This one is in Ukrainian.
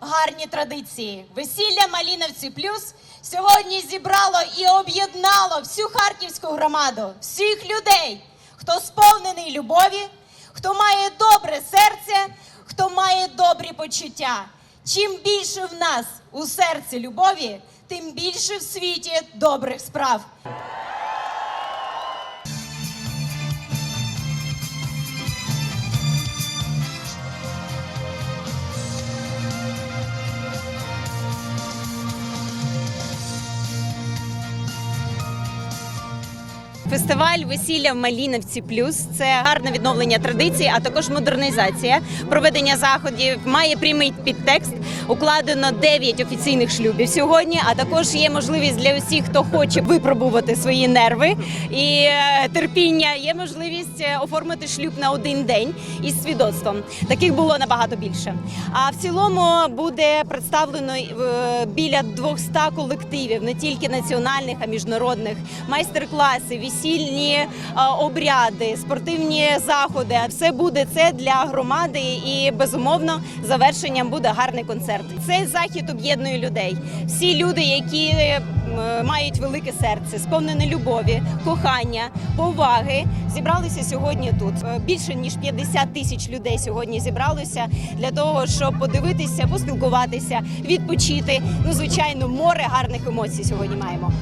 гарні традиції. Весілля Маліновці Плюс сьогодні зібрало і об'єднало всю харківську громаду, всіх людей, хто сповнений любові, хто має добре серце, хто має добрі почуття. Чим більше в нас у серці любові, тим більше в світі добрих справ. Фестиваль весілля в Маліновці Плюс це гарне відновлення традицій, а також модернізація. Проведення заходів має прямий підтекст. Укладено 9 офіційних шлюбів сьогодні. А також є можливість для усіх, хто хоче випробувати свої нерви і е, терпіння. Є можливість е, оформити шлюб на один день із свідоцтвом. Таких було набагато більше. А в цілому буде представлено е, біля 200 колективів, не тільки національних, а міжнародних, майстер-класи, весільні е, обряди, спортивні заходи. Все буде це для громади, і безумовно завершенням буде гарний концерт. Цей захід об'єднує людей. Всі люди, які е, мають велике серце, сповнене любові, кохання, поваги, зібралися сьогодні тут. Е, Більше ніж 50 тисяч людей сьогодні зібралося для того, щоб подивитися, поспілкуватися, відпочити. Ну, звичайно, море гарних емоцій сьогодні маємо.